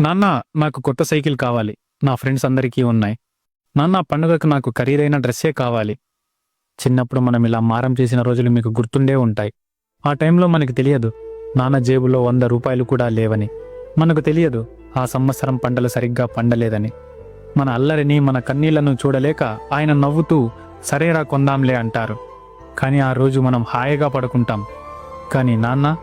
నాన్న నాకు కొత్త సైకిల్ కావాలి. నా ఫ్రెండ్స్ అందరికీ ఉన్నాయి. నాన్న పండుగకు నాకు ఖరీదైన డ్రెస్సే కావాలి. చిన్నప్పుడు మనం ఇలా మారం చేసిన రోజులు మీకు గుర్తుండే ఉంటాయి. ఆ టైంలో మనకు తెలియదు. నాన్న జేబులో వంద రూపాయలు కూడా లేవని. మనకు తెలియదు. ఆ సంవత్సరం పంటలు సరిగ్గా పండలేదని. మన అల్లరిని మన కన్నీళ్ళను చూడలేక ఆయన నవ్వుతూ సరేరా కొందాంలే అంటారు. కానీ ఆ రోజు మనం హాయిగా పడుకుంటాం. కానీ నాన్న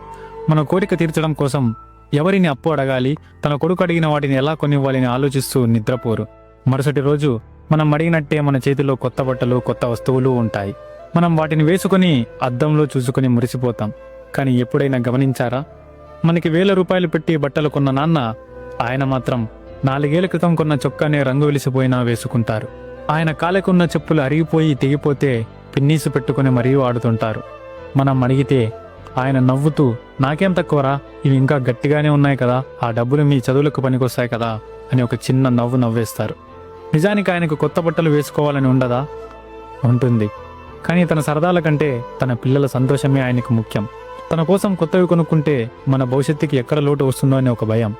మన కోరిక తీర్చడం కోసం ఎవరిని అప్పు అడగాలి? తన కొడుకు అడిగిన వాటిని ఎలా కొనివ్వాలని ఆలోచిస్తూ నిద్రపోరు. మరుసటి రోజు మనం అడిగినట్టే మన చేతిలో కొత్త బట్టలు కొత్త వస్తువులు ఉంటాయి. మనం వాటిని వేసుకొని అద్దంలో చూసుకొని మురిసిపోతాం. కానీ ఎప్పుడైనా గమనించారా? మనకి వేల రూపాయలు పెట్టి బట్టలు కొన్న నాన్న ఆయన మాత్రం నాలుగేళ్ళ క్రితం కొన్న చొక్కానే రంగు వెలిసిపోయినా వేసుకుంటారు. ఆయన కాలకున్న చెప్పులు అరిగిపోయి తెగిపోతే పిన్నీసు పెట్టుకుని మరీ వాడుతుంటారు. మనం అడిగితే ఆయన నవ్వుతూ నాకేం తక్కువరా? ఇవి ఇంకా గట్టిగానే ఉన్నాయి కదా. ఆ డబ్బులు మీ చదువులకు పనికొస్తాయి కదా. అని ఒక చిన్న నవ్వు నవ్వేస్తారు. నిజానికి ఆయనకు కొత్త బట్టలు వేసుకోవాలని ఉండదా? ఉంటుంది. కానీ తన సరదాల కంటే తన పిల్లల సంతోషమే ఆయనకు ముఖ్యం. తన కోసం కొత్తవి కొనుక్కుంటే మన భవిష్యత్తుకి ఎక్కడ లోటు వస్తుందో అనే ఒక భయం.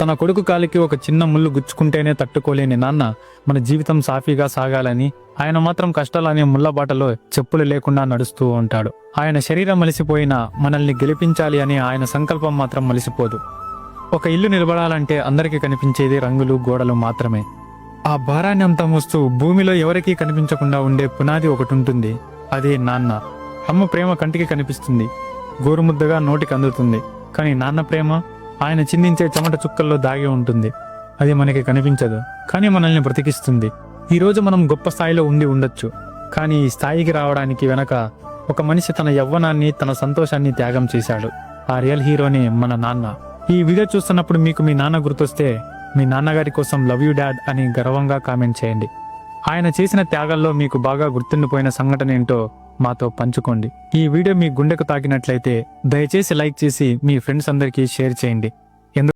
తన కొడుకు కాలికి ఒక చిన్న ముళ్ళు గుచ్చుకుంటేనే తట్టుకోలేని నాన్న మన జీవితం సాఫీగా సాగాలని ఆయన మాత్రం కష్టాలనే ముళ్ళబాటలో చెప్పులు లేకుండా నడుస్తూ ఉంటాడు. ఆయన శరీరం మలిసిపోయినా మనల్ని గెలిపించాలి అని ఆయన సంకల్పం మాత్రం మలిసిపోదు. ఒక ఇల్లు నిలబడాలంటే అందరికీ కనిపించేది రంగులు గోడలు మాత్రమే. ఆ భారాన్ని అంతా మోస్తూ భూమిలో ఎవరికీ కనిపించకుండా ఉండే పునాది ఒకటి ఉంటుంది. అదే నాన్న. అమ్మ ప్రేమ కంటికి కనిపిస్తుంది. గోరుముద్దగా నోటికి అందుతుంది. కానీ నాన్న ప్రేమ? ఆయన చిందించే చెమట చుక్కల్లో దాగి ఉంటుంది. అది మనకి కనిపించదు కానీ మనల్ని బ్రతికిస్తుంది. ఈరోజు మనం గొప్ప స్థాయిలో ఉండి ఉండొచ్చు కానీ ఈ స్థాయికి రావడానికి వెనక ఒక మనిషి తన యవ్వనాన్ని తన సంతోషాన్ని త్యాగం చేశాడు. ఆ రియల్ హీరోనే మన నాన్న. ఈ వీడియో చూస్తున్నప్పుడు మీకు మీ నాన్న గుర్తొస్తే మీ నాన్నగారి కోసం లవ్ యూ డాడ్ అని గర్వంగా కామెంట్ చేయండి. ఆయన చేసిన త్యాగాల్లో మీకు బాగా గుర్తుండిపోయిన సంఘటన ఏంటో మాతో పంచుకోండి. ఈ వీడియో మీ గుండెకు తాకినట్లయితే దయచేసి లైక్ చేసి మీ ఫ్రెండ్స్ అందరికీ షేర్ చేయండి.